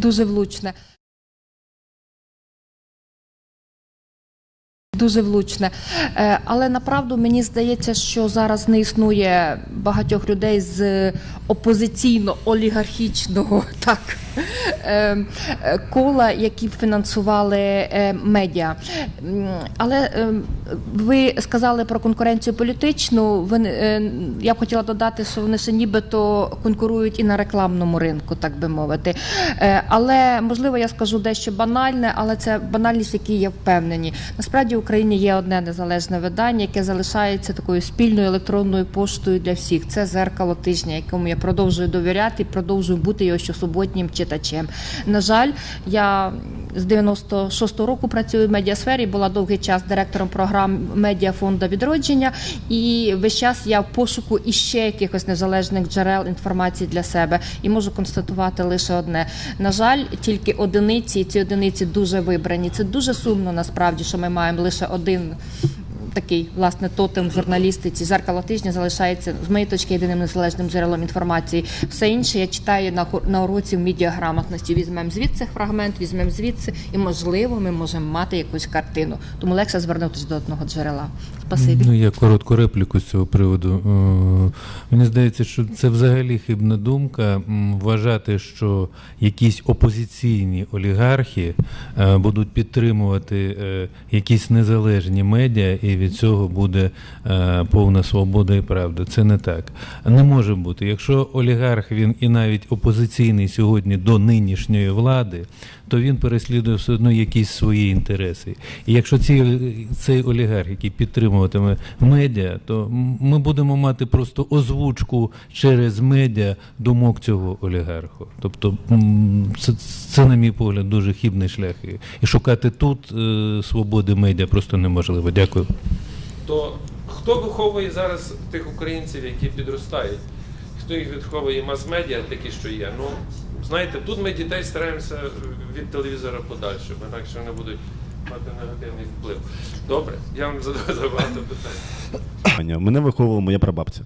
Дуже влучне. Дуже влучне. Е, Але направду мені здається, що зараз не існує багатьох людей з опозиційно-олігархічного так, кола, які фінансували е, медіа. Але е, ви сказали про конкуренцію політичну. Е, я б хотіла додати, що вони ще нібито конкурують і на рекламному ринку, так би мовити. Е, Але можливо, я скажу дещо банальне, але це банальність, в якій я впевнені. Насправді в Україні є одне незалежне видання, яке залишається такою спільною електронною поштою для всіх. Це зеркало тижня, якому я продовжую довіряти продовжую бути його щосуботнім читачем. На жаль, я з 96-го року працюю в медіасфері, була довгий час директором програм медіафонду відродження, і весь час я в пошуку іще якихось незалежних джерел інформації для себе. І можу констатувати лише одне: на жаль, тільки одиниці, і ці одиниці дуже вибрані. Це дуже сумно насправді, що ми маємо лише один. Такий власне тотем в журналістиці зеркало тижня залишається з моєї точки єдиним незалежним джерелом інформації. Все інше я читаю на на уроці в медіаграмотності. Візьмемо звідси фрагмент, візьмемо звідси, і можливо, ми можемо мати якусь картину. Тому легше звернутися до одного джерела. Спасибі. Ну, я коротку репліку з цього приводу. Е, Мені здається, що це взагалі хибна думка вважати, що якісь опозиційні олігархи е, будуть підтримувати е, якісь незалежні медіа, і від цього буде е, повна свобода і правда. Це не так. Не може бути. Якщо олігарх він і навіть опозиційний сьогодні до нинішньої влади, то він переслідує все одно якісь свої інтереси. І якщо ці, цей олігарх, який підтримуватиме медіа, то ми будемо мати просто озвучку через медіа думок цього олігарху. Тобто це, це на мій погляд, дуже хибний шлях. І- шукати тут е, свободи медіа просто неможливо. Дякую. То хто виховує зараз тих українців, які підростають? Хто їх виховує мас-медіа, такі, що є? Ну, знаєте, тут ми дітей стараємося від телевізора подальше, бо інакше вони будуть мати негативний вплив. Добре, я вам задав забагато питань. Мене виховувала моя прабабця.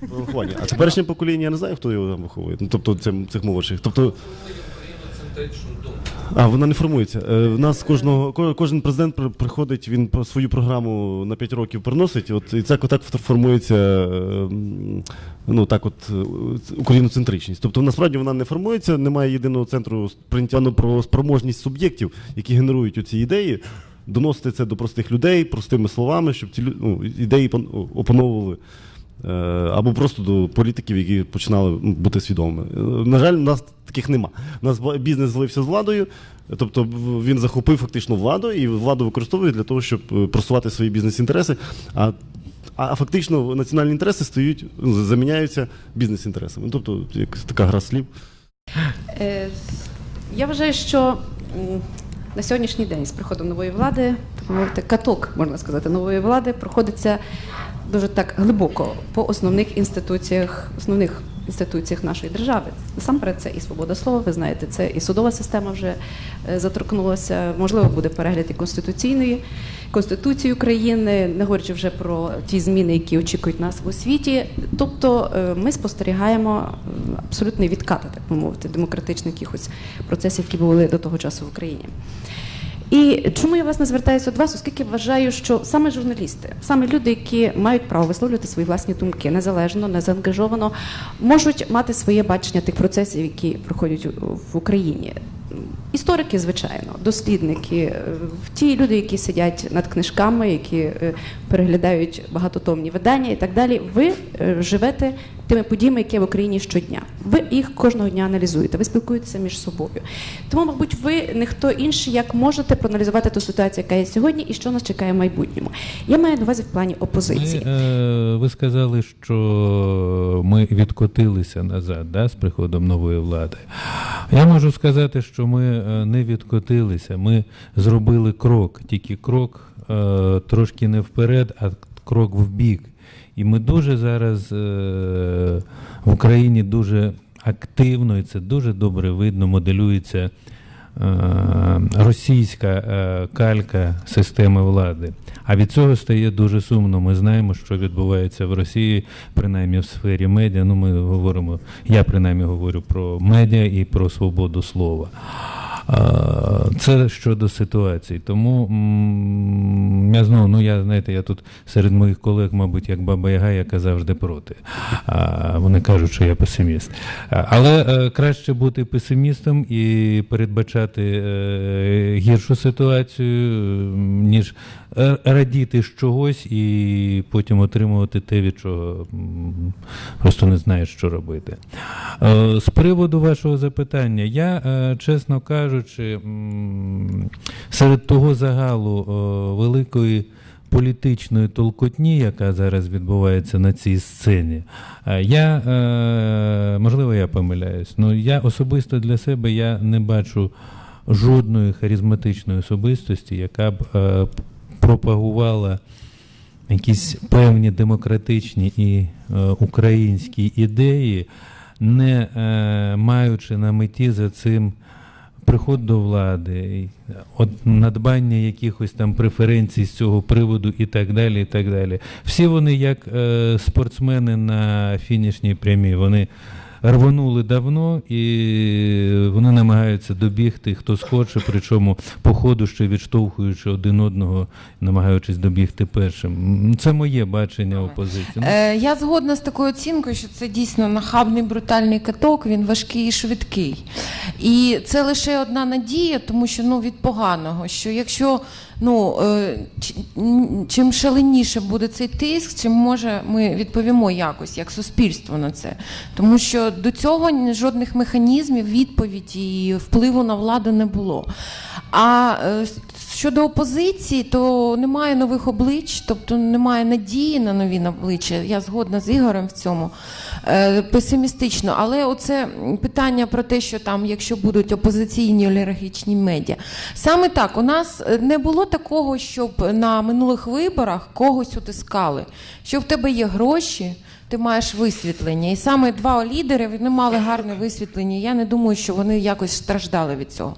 Виховання. А теперішнє покоління я не знаю, хто його там виховує. Ну, тобто цим, цих молодших. Тобто, Україноцентричну думку. А вона не формується. Е, В нас кожного ко- кожен президент при- приходить, він по свою програму на 5 років приносить. От і це так формується е, м, ну так, от е, україноцентричність. Тобто насправді вона не формується, немає єдиного центру сприйняття ну, про спроможність суб'єктів, які генерують оці ідеї. Доносити це до простих людей простими словами, щоб ці ну, ідеї пан- опановували. Е, Або просто до політиків, які починали ну, бути свідомими. Е, На жаль, у нас таких нема. У нас бізнес злився з владою, тобто він захопив фактично владу і владу використовує для того, щоб е, просувати свої бізнес-інтереси. А, а фактично національні інтереси стають, ну, заміняються бізнес-інтересами. Ну, Тобто, якась така гра слів. Я вважаю, що на сьогоднішній день з приходом нової влади, так каток, можна сказати, нової влади проходиться дуже так глибоко по основних інституціях, основних інституціях нашої держави. Насамперед, це і свобода слова, ви знаєте, це і судова система вже е, заторкнулася. Можливо, буде перегляд і конституційної конституції України, не говорячи вже про ті зміни, які очікують нас в освіті. Тобто е, ми спостерігаємо е, абсолютний відкат, так би мовити, демократичних якихось процесів, які були до того часу в Україні. І чому я вас не звертаюся до вас, оскільки вважаю, що саме журналісти, саме люди, які мають право висловлювати свої власні думки незалежно, незаангажовано, можуть мати своє бачення тих процесів, які проходять в Україні. Історики, звичайно, дослідники, е, ті люди, які сидять над книжками, які е, переглядають багатотомні видання і так далі. Ви е, живете тими подіями, які в Україні щодня. Ви їх кожного дня аналізуєте, ви спілкуєтеся між собою. Тому, мабуть, ви не хто інший, як можете проаналізувати ту ситуацію, яка є сьогодні, і що нас чекає в майбутньому. Я маю на увазі в плані опозиції. Ми, е, ви сказали, що ми відкотилися назад да, з приходом нової влади. Я можу сказати, що ми е, не відкотилися, ми зробили крок, тільки крок е, трошки не вперед, а крок в бік. І ми дуже зараз е, в Україні дуже активно, і це дуже добре видно, моделюється російська е, калька системи влади. А від цього стає дуже сумно. Ми знаємо, що відбувається в Росії, принаймні в сфері медіа. Ну, ми говоримо, я принаймні говорю про медіа і про свободу слова. Це щодо ситуації. Тому я знову, ну я знаєте, я тут серед моїх колег, мабуть, як Баба Яга, яка завжди проти. А, вони кажуть, що я песиміст. Але е, краще бути песимістом і передбачати е, гіршу ситуацію, ніж радіти з чогось і потім отримувати те, від чого просто не знаєш, що робити. Е, З приводу вашого запитання, я, чесно кажучи, серед того загалу великої політичної толкотні, яка зараз відбувається на цій сцені, е, я, е, можливо, я помиляюсь, але я особисто для себе я не бачу жодної харизматичної особистості, яка б е, пропагувала якісь певні демократичні і українські ідеї, не маючи на меті за цим приход до влади, от, надбання якихось там преференцій з цього приводу і так далі. і так далі. Всі вони як е, спортсмени на фінішній прямій. Вони рвонули давно і вони намагаються добігти хто схоче, причому по ходу ще відштовхуючи один одного, намагаючись добігти першим. Це моє бачення опозиції. Е, я згодна з такою оцінкою, що це дійсно нахабний брутальний каток, він важкий і швидкий. І це лише одна надія, тому що ну, від поганого, що якщо ну, е, чим шаленіше буде цей тиск, чим може ми відповімо якось як суспільство на це. Тому що до цього жодних механізмів відповіді і впливу на владу не було. А е, щодо опозиції, то немає нових облич, тобто немає надії на нові обличчя. Я згодна з Ігорем в цьому песимістично. Але оце питання про те, що там, якщо будуть опозиційні олігархічні медіа, саме так у нас е, не було такого, щоб на минулих виборах когось утискали, що в тебе є гроші. Ти маєш висвітлення, і саме два лідери вони мали гарне висвітлення. Я не думаю, що вони якось страждали від цього.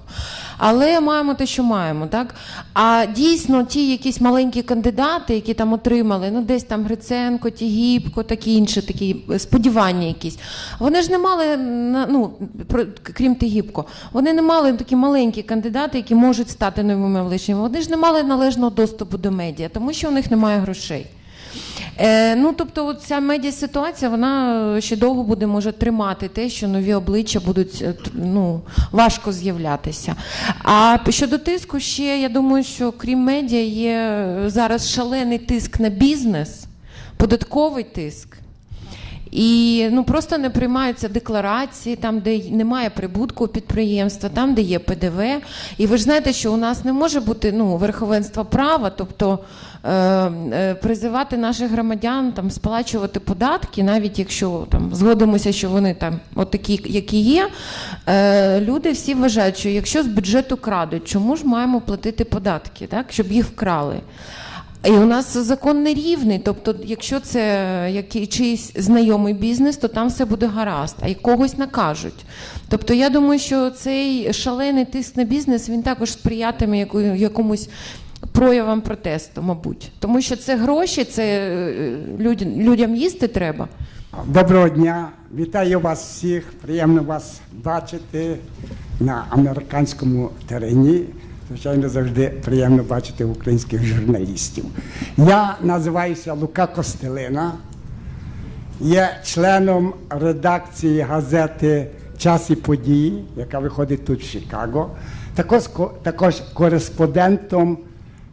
Але маємо те, що маємо, так? А дійсно, ті якісь маленькі кандидати, які там отримали, ну десь там Гриценко, Тігіпко, такі інші такі сподівання якісь. Вони ж не мали ну, про- крім Тігіпко, вони не мали такі маленькі кандидати, які можуть стати новими обличчями. Вони ж не мали належного доступу до медіа, тому що у них немає грошей. Е, ну, тобто, от ця медіаситуація, вона ще довго буде може тримати те, що нові обличчя будуть е, ну, важко з'являтися. А щодо тиску, ще я думаю, що крім медіа є е, зараз шалений тиск на бізнес, податковий тиск. І ну просто не приймаються декларації там, де немає прибутку підприємства, там, де є ПДВ. І ви ж знаєте, що у нас не може бути ну, верховенство права, тобто е, е, призивати наших громадян там сплачувати податки, навіть якщо там згодимося, що вони там от такі, які є. Е, люди всі вважають, що якщо з бюджету крадуть, чому ж маємо платити податки, так, щоб їх вкрали? І у нас закон нерівний, тобто, якщо це який, чийсь знайомий бізнес, то там все буде гаразд, а й когось накажуть. Тобто я думаю, що цей шалений тиск на бізнес він також сприятиме яку, якомусь проявам протесту, мабуть. Тому що це гроші, це е, людям, людям їсти треба. Доброго дня, вітаю вас всіх. Приємно вас бачити на американському терені. Звичайно, завжди приємно бачити українських журналістів. Я називаюся Лука Костелина, є членом редакції газети Час і події, яка виходить тут в Чикаго. Також, також кореспондентом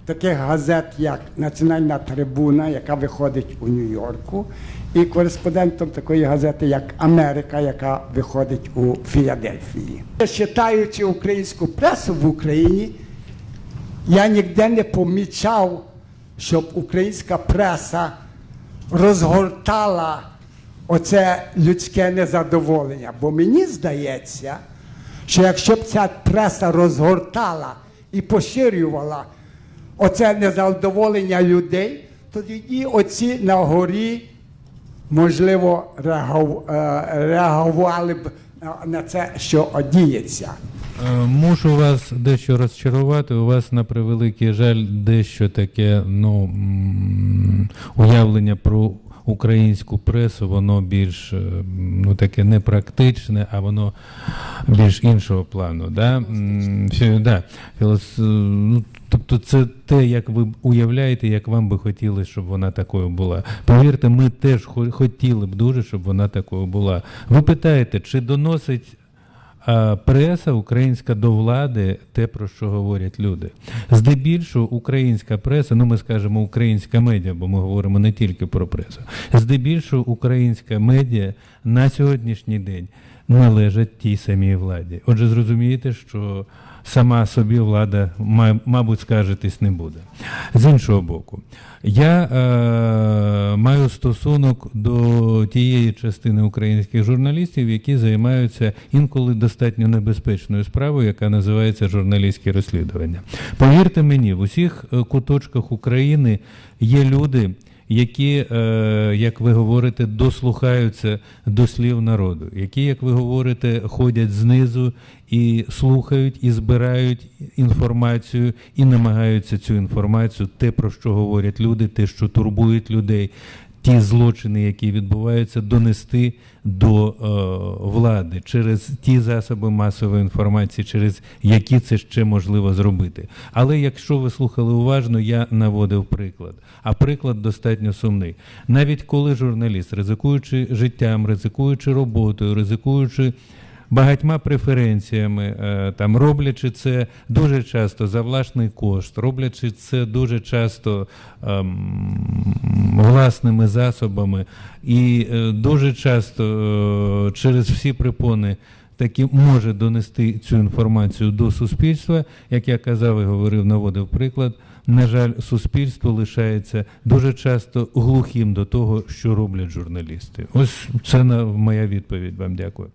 таких газет, як Національна трибуна, яка виходить у Нью-Йорку, і кореспондентом такої газети, як Америка, яка виходить у Філадельфії. Читаючи українську пресу в Україні, я ніде не помічав, щоб українська преса розгортала оце людське незадоволення. Бо мені здається, що якщо б ця преса розгортала і поширювала оце незадоволення людей, то тоді оці на горі, можливо, е, реагували б на- це, що діється. Е, Мушу вас дещо розчарувати. У вас на превеликий жаль дещо таке ну, уявлення про українську пресу, воно більш е, ну, таке непрактичне, а воно більш іншого плану. Да? Да. Ну, тобто це те, як ви уявляєте, як вам би хотілося, щоб вона такою була. Повірте, ми теж хо- хотіли б дуже, щоб вона такою була. Ви питаєте, чи доносить а, преса українська до влади те, про що говорять люди. Здебільшого українська преса, ну ми скажемо українська медіа, бо ми говоримо не тільки про пресу. Здебільшого українська медіа на сьогоднішній день належать тій самій владі. Отже, зрозумієте, що сама собі влада, ма- мабуть, скаржитись не буде. З іншого боку, я е, маю стосунок до тієї частини українських журналістів, які займаються інколи достатньо небезпечною справою, яка називається журналістські розслідування. Повірте мені, в усіх е, куточках України є люди, які, е, як ви говорите, дослухаються до слів народу, які, як ви говорите, ходять знизу і слухають, і збирають інформацію, і намагаються цю інформацію, те, про що говорять люди, те, що турбують людей, ті злочини, які відбуваються, донести до е, влади через ті засоби масової інформації, через які це ще можливо зробити. Але якщо ви слухали уважно, я наводив приклад. А приклад достатньо сумний. Навіть коли журналіст, ризикуючи життям, ризикуючи роботою, ризикуючи багатьма преференціями, е, там роблячи це дуже часто за власний кошт, роблячи це дуже часто ем, власними засобами, і е, дуже часто е, через всі препони. Таки може донести цю інформацію до суспільства, як я казав і говорив, наводив приклад. На жаль, суспільство лишається дуже часто глухим до того, що роблять журналісти. Ось це моя відповідь. Вам дякую.